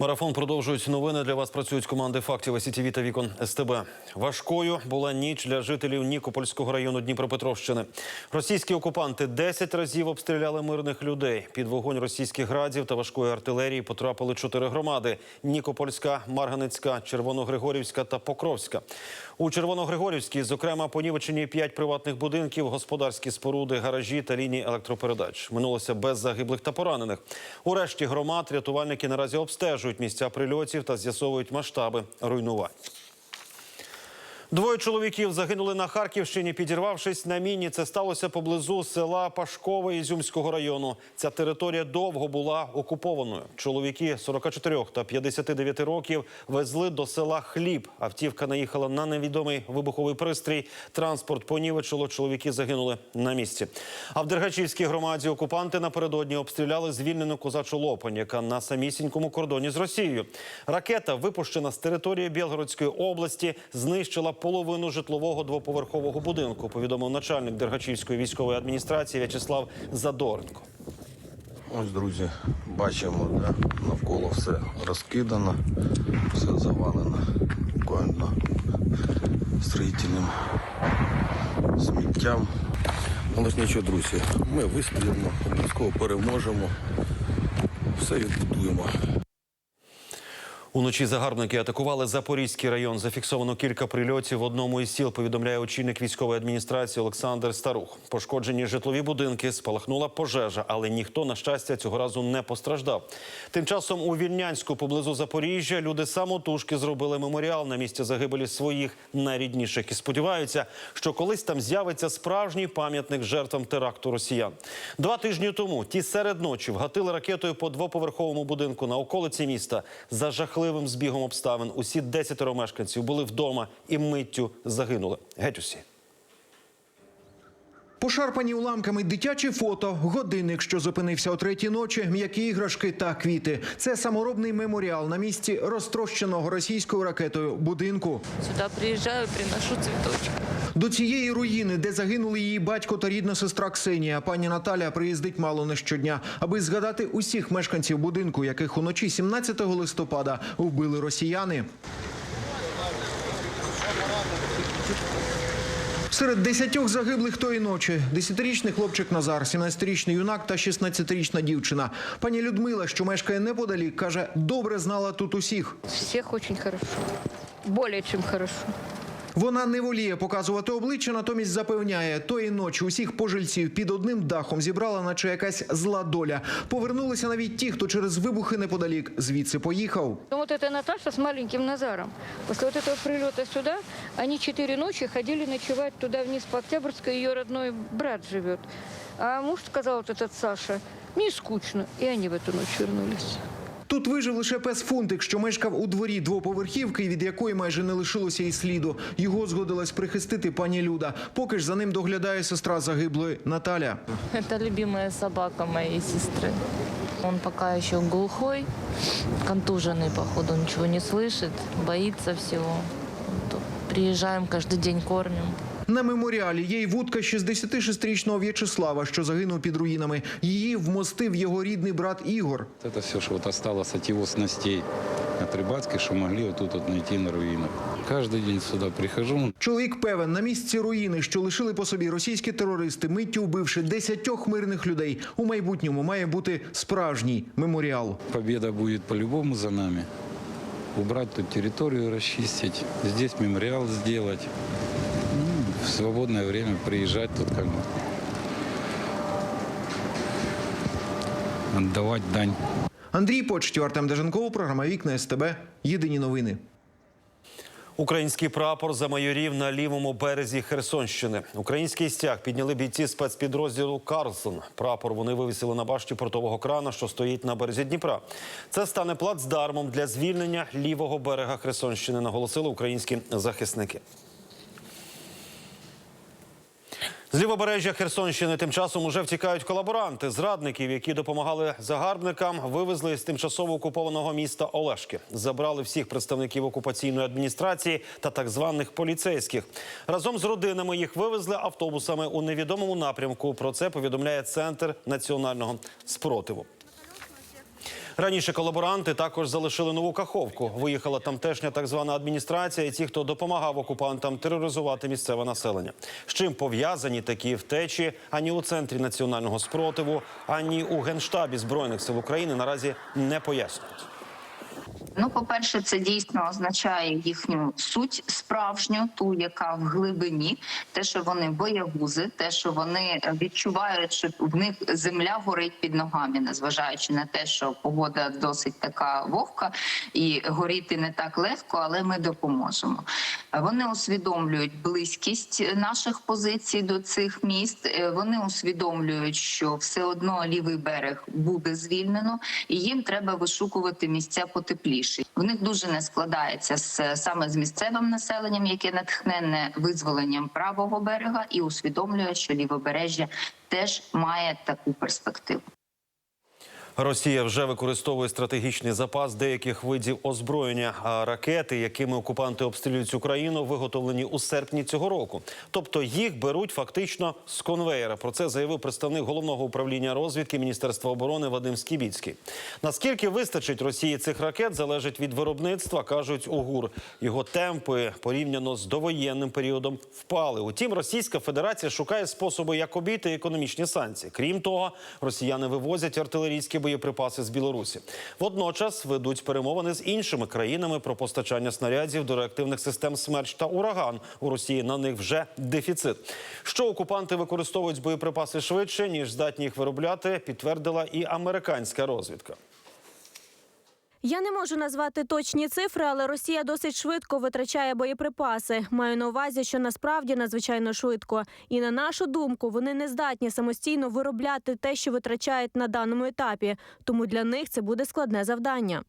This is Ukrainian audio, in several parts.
Марафон продовжують новини. Для вас працюють команди фактів СІТВ та вікон СТБ. Важкою була ніч для жителів Нікопольського району Дніпропетровщини. Російські окупанти 10 разів обстріляли мирних людей. Під вогонь російських градів та важкої артилерії потрапили чотири громади: Нікопольська, Марганецька, Червоногригорівська та Покровська. У Червоногригорівській, зокрема, понівечені п'ять приватних будинків, господарські споруди, гаражі та лінії електропередач. Минулося без загиблих та поранених. У решті громад рятувальники наразі обстежують місця прильотів та з'ясовують масштаби руйнувань. Двоє чоловіків загинули на Харківщині, підірвавшись на міні. Це сталося поблизу села Пашкове Ізюмського району. Ця територія довго була окупованою. Чоловіки 44 та 59 років везли до села хліб. Автівка наїхала на невідомий вибуховий пристрій. Транспорт понівечило. Чоловіки загинули на місці. А в Дергачівській громаді окупанти напередодні обстріляли звільнену козачу Лопань, яка на самісінькому кордоні з Росією. Ракета, випущена з території Білгородської області, знищила половину житлового двоповерхового будинку. Повідомив начальник Дергачівської військової адміністрації В'ячеслав Задоренко. Ось, друзі, бачимо, да? навколо все розкидано, все завалено буквально строїтельним сміттям. Але ж нічого, друзі, ми вистоїмо, обов'язково переможемо, все відбудуємо. Уночі загарбники атакували Запорізький район. Зафіксовано кілька прильотів в одному із сіл. Повідомляє очільник військової адміністрації Олександр Старух. Пошкоджені житлові будинки, спалахнула пожежа, але ніхто на щастя цього разу не постраждав. Тим часом у Вільнянську поблизу Запоріжжя люди самотужки зробили меморіал на місці загибелі своїх найрідніших і сподіваються, що колись там з'явиться справжній пам'ятник жертвам теракту росіян. Два тижні тому ті серед ночі вгатили ракетою по двоповерховому будинку на околиці міста за жахливим збігом обставин. Усі десятеро мешканців були вдома і миттю загинули. Геть усі. Пошарпані уламками дитячі фото, годинник, що зупинився о третій ночі, м'які іграшки та квіти. Це саморобний меморіал на місці розтрощеного російською ракетою будинку. Сюда приезжаю, приношу цветочек. До цієї руїни, де загинули її батько та рідна сестра Ксенія, пані Наталя приїздить мало не щодня, аби згадати усіх мешканців будинку, яких уночі 17 листопада вбили росіяни. Серед десятьох загиблих тої ночі – 10-річний хлопчик Назар, 17-річний юнак та 16-річна дівчина. Пані Людмила, що мешкає неподалік, каже, добре знала тут усіх. Всех очень хорошо. Более чем хорошо. Вона не воліє показувати обличчя, натомість запевняє, тої ночі усіх пожильців під одним дахом зібрала, наче якась зла доля. Повернулися навіть ті, хто через вибухи неподалік звідси поїхав. Ну, Вот эта Наташа с маленьким Назаром. После вот этого прилета сюда, они четыре ночи ходили ночевать туда вниз по Октябрьской. Ее родной брат живет. А муж сказал, вот этот Саша, мне скучно. И они в эту ночь вернулись. Тут вижив лише пес Фунтик, що мешкав у дворі двоповерхівки, від якої майже не лишилося і сліду. Його згодилась прихистити пані Люда. Поки ж за ним доглядає сестра загиблої Наталя. Это любимая собака моей сестры. Он пока еще глухой, контуженный, походу, ничего не слышит, боится всего. Вот Приезжаем, каждый день кормим. На меморіалі є й вудка 66-річного В'ячеслава, що загинув під руїнами. Її вмостив його рідний брат Ігор. Это все, что вот осталось от его снастей от рыбацкой, что могли вот тут вот найти на руинах. каждый день сюда прихожу. Чоловік певен, на місці руїни, що лишили по собі російські терористи, миттю вбивши десятьох мирних людей, у майбутньому має бути справжній меморіал. Победа будет по-любому за нами. Убрать тут территорию, расчистить, здесь мемориал сделать. В свободное время приезжать тут как бы. Отдавать дань. Андрій Почтю, Артем Деженков, програма Вікна СТБ. Єдині новини. Український прапор замайорів на лівому березі Херсонщини. Український стяг підняли бійці спецпідрозділу Карлсон. Прапор вони вивісили на башті портового крана, що стоїть на березі Дніпра. Це стане плацдармом для звільнення лівого берега Херсонщини, наголосили українські захисники. З лівобережжя Херсонщини тим часом уже втікають колаборанти. Зрадників, які допомагали загарбникам, вивезли з тимчасово окупованого міста Олешки. Забрали всіх представників окупаційної адміністрації та так званих поліцейських. Разом з родинами їх вивезли автобусами у невідомому напрямку. Про це повідомляє центр національного спротиву. Раніше колаборанти також залишили нову каховку. Виїхала тамтешня так звана адміністрація і ті, хто допомагав окупантам тероризувати місцеве населення. З чим пов'язані такі втечі ані у центрі національного спротиву, ані у генштабі збройних сил України наразі не пояснюють. Ну, по-перше, це дійсно означає їхню суть справжню, ту, яка в глибині, те, що вони боягузи, те, що вони відчувають, що в них земля горить під ногами, незважаючи на те, що погода досить така вогка і горіти не так легко, але ми допоможемо. Вони усвідомлюють близькість наших позицій до цих міст. Е, Вони усвідомлюють, що все одно лівий берег буде звільнено, і їм треба вишукувати місця потепліші. В них дуже не складається з саме з місцевим населенням, яке натхненне визволенням правого берега, і усвідомлює, що лівобережжя теж має таку перспективу. Росія вже використовує стратегічний запас деяких видів озброєння. А ракети, якими окупанти обстрілюють Україну, виготовлені у серпні цього року. Тобто їх беруть фактично з конвеєра. Про це заявив представник головного управління розвідки Міністерства оборони Вадим Скібіцький. Наскільки вистачить Росії цих ракет, залежить від виробництва, кажуть у ГУР. Його темпи порівняно з довоєнним періодом впали. Утім, Російська Федерація шукає способи, як обійти економічні санкції. Крім того, росіяни вивозять артилерійські боєприпаси з Білорусі. Водночас ведуть перемовини з іншими країнами про постачання снарядів до реактивних систем «Смерч» та «Ураган». У Росії на них вже дефіцит. Що окупанти використовують боєприпаси швидше, ніж здатні їх виробляти, підтвердила і американська розвідка. Я не можу назвати точні цифри, але Росія досить швидко витрачає боєприпаси. Маю на увазі, що насправді надзвичайно швидко. І на нашу думку, вони не здатні самостійно виробляти те, що витрачають на даному етапі. Тому для них це буде складне завдання.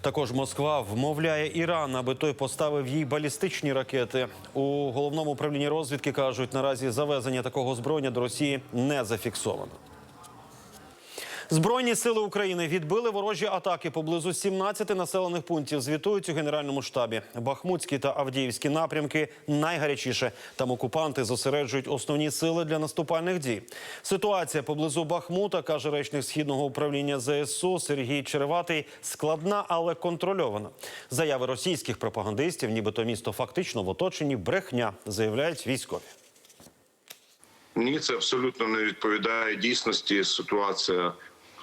Також Москва вмовляє Іран, аби той поставив їй балістичні ракети. У головному управлінні розвідки кажуть, наразі завезення такого зброєння до Росії не зафіксовано. Збройні сили України відбили ворожі атаки поблизу 17 населених пунктів. Звітують у генеральному штабі. Бахмутські та Авдіївські напрямки найгарячіше. Там окупанти зосереджують основні сили для наступальних дій. Ситуація поблизу Бахмута каже речник східного управління ЗСУ Сергій Череватий, складна, але контрольована. Заяви російських пропагандистів, нібито місто фактично в оточенні брехня, заявляють військові. Ні, це абсолютно не відповідає дійсності. Ситуація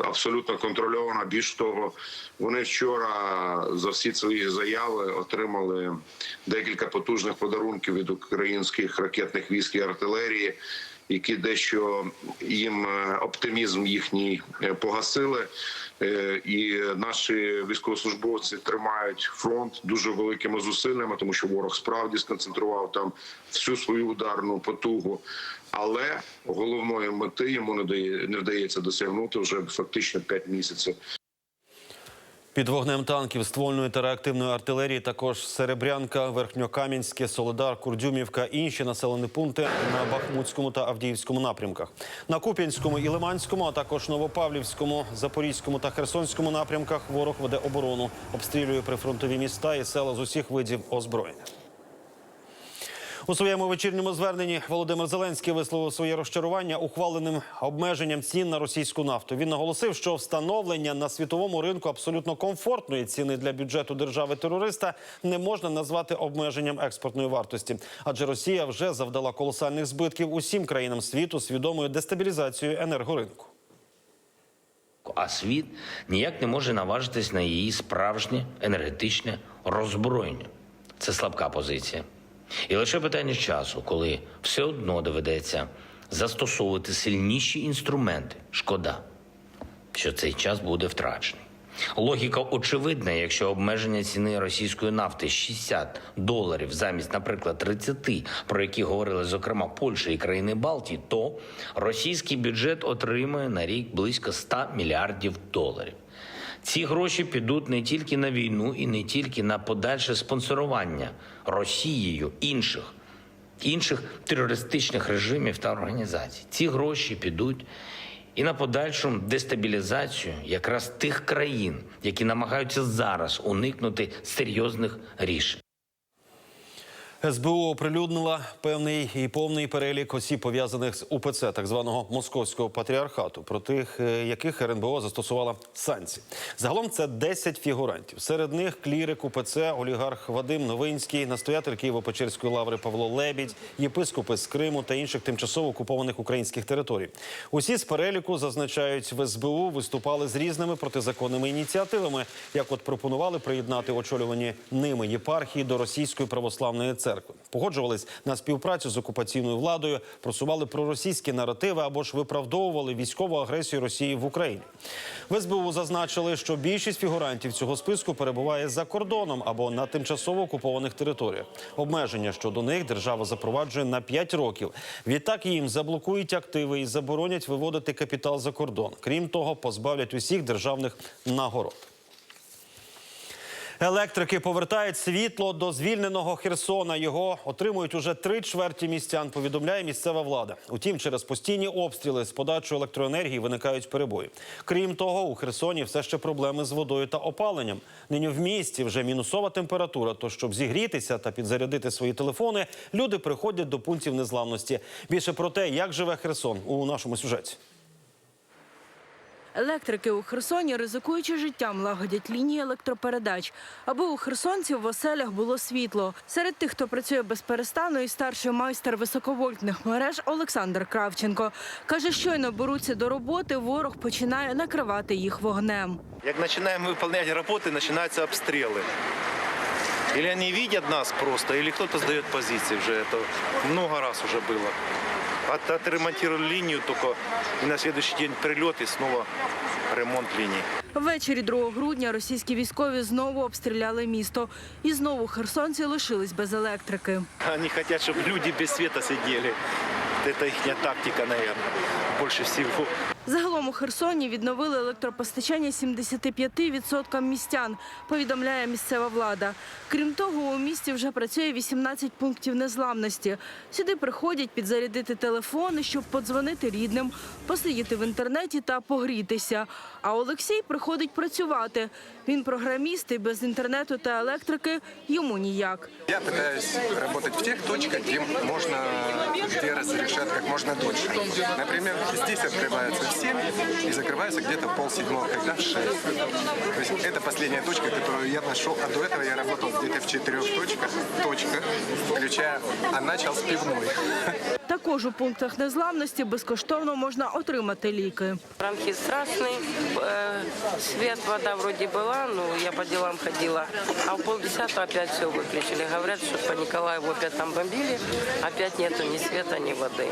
абсолютно контрольована. Більш того, вони вчора за всі свої заяви отримали декілька потужних подарунків від українських ракетних військ і артилерії, які дещо їм е, оптимізм їхній е, погасили. Е, І наші військовослужбовці тримають фронт дуже великими зусиллями, тому що ворог справді сконцентрував там всю свою ударну потугу. Але головної мети йому не дає не вдається досягнути вже фактично 5 місяців. Під вогнем танків, ствольної та реактивної артилерії, також Серебрянка, Верхньокам'янське, Солодар, Курдюмівка, інші населені пункти на Бахмутському та Авдіївському напрямках. На Куп'янському і Лиманському, а також Новопавлівському, Запорізькому та Херсонському напрямках ворог веде оборону, обстрілює прифронтові міста і села з усіх видів озброєння. У своєму вечірньому зверненні Володимир Зеленський висловив своє розчарування ухваленим обмеженням цін на російську нафту. Він наголосив, що встановлення на світовому ринку абсолютно комфортної ціни для бюджету держави-терориста не можна назвати обмеженням експортної вартості, адже Росія вже завдала колосальних збитків усім країнам світу свідомою дестабілізацією енергоринку. А світ ніяк не може наважитись на її справжнє енергетичне роззброєння. Це слабка позиція. І лише питання часу, коли все одно доведеться застосовувати сильніші інструменти. Шкода, що цей час буде втрачений. Логіка очевидна, якщо обмеження ціни російської нафти 60 доларів замість, наприклад, 30, про які говорили зокрема Польща і країни Балтії, то російський бюджет отримує на рік близько 100 мільярдів доларів. Ці гроші підуть не тільки на війну і не тільки на подальше спонсорування Росією інших інших терористичних режимів та організацій. Ці гроші підуть і на подальшу дестабілізацію якраз тих країн, які намагаються зараз уникнути серйозних рішень. СБУ оприлюднила певний і повний перелік осіб, пов'язаних з УПЦ, так званого московського патріархату, про тих, е, яких РНБО застосувала санкції. Загалом це 10 фігурантів. Серед них клірик УПЦ, олігарх Вадим Новинський, настоятель Києво-Печерської лаври Павло Лебідь, єпископи з Криму та інших тимчасово окупованих українських територій. Усі з переліку зазначають в СБУ, виступали з різними протизаконними ініціативами, як от пропонували приєднати очолювані ними єпархії до російської православної церкви. Погоджувались на співпрацю з окупаційною владою, просували проросійські наративи або ж виправдовували військову агресію Росії в Україні. В СБУ зазначили, що більшість фігурантів цього списку перебуває за кордоном або на тимчасово окупованих територіях. Обмеження щодо них держава запроваджує на 5 років. Відтак їм заблокують активи і заборонять виводити капітал за кордон. Крім того, позбавлять усіх державних нагород. Електрики повертають світло до звільненого Херсона. Його отримують уже три чверті містян. Повідомляє місцева влада. Утім, через постійні обстріли з подачою електроенергії виникають перебої. Крім того, у Херсоні все ще проблеми з водою та опаленням. Нині в місті вже мінусова температура. То щоб зігрітися та підзарядити свої телефони, люди приходять до пунктів незламності. Більше про те, як живе Херсон у нашому сюжеті. Електрики у Херсоні, ризикуючи життям, лагодять лінії електропередач, аби у херсонців в оселях було світло. Серед тих, хто працює без перестану, і старший майстер високовольтних мереж Олександр Кравченко каже, щойно беруться до роботи, ворог починає накривати їх вогнем. Як починаємо виконувати роботи, починаються обстріли. Или они видят нас просто, или кто-то сдает позиции уже. Это много раз уже было. От, отремонтировали линию только и на следующий день прилет и снова ремонт линии. Ввечері 2 грудня російські військові знову обстріляли місто. І знову херсонці лишились без електрики. Вони хочуть, щоб люди без світу сиділи. Це їхня тактика, мабуть, більше всего. Загалом у Херсоні відновили електропостачання 75% містян, повідомляє місцева влада. Крім того, у місті вже працює 18 пунктів незламності. Сюди приходять підзарядити телефони, щоб подзвонити рідним, посидіти в інтернеті та погрітися. А Олексій приходить працювати. Він програміст і без інтернету та електрики йому ніяк. Я пытаюсь работать в тех точках, где можно, где разрешат как можно дольше. Например, здесь открывается в 7 и закрывается где-то в полседьмого, когда в 6. То есть это последняя точка, которую я нашел. А до этого я работал где-то в четырех точках, точках, включая, а начал с пивной. Також у пунктах незламності безкоштовно можна отримати ліки. Бронхит страшный, э, свет, вода вроде была, но я по делам ходила. А в полдесятого опять все выключили. Говорят, что по Николаеву опять там бомбили, опять нету ни света, ни воды.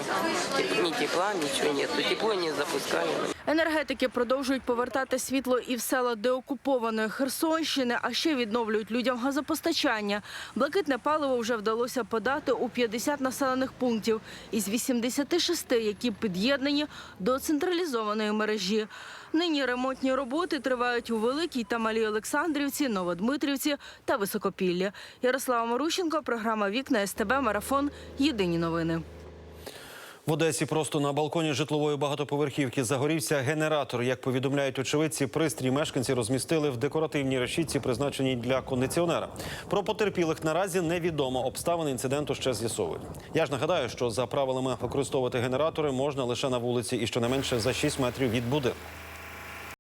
Теп- Ни тепла, ничего нету. Тепло не запускали. Енергетики продовжують повертати світло і в села деокупованої Херсонщини, а ще відновлюють людям газопостачання. Блакитне паливо вже вдалося подати у 50 населених пунктів із 86, які під'єднані до централізованої мережі. Нині ремонтні роботи тривають у Великій та Малій Олександрівці, Новодмитрівці та Високопіллі. Ярослава Марущенко, програма Вікна СТБ Марафон. Єдині новини. В Одесі просто на балконі житлової багатоповерхівки загорівся генератор. Як повідомляють очевидці, пристрій мешканці розмістили в декоративній решітці, призначеній для кондиціонера. Про потерпілих наразі невідомо. Обставини інциденту ще з'ясовують. Я ж нагадаю, що за правилами використовувати генератори можна лише на вулиці і щонайменше за 6 метрів від будинку.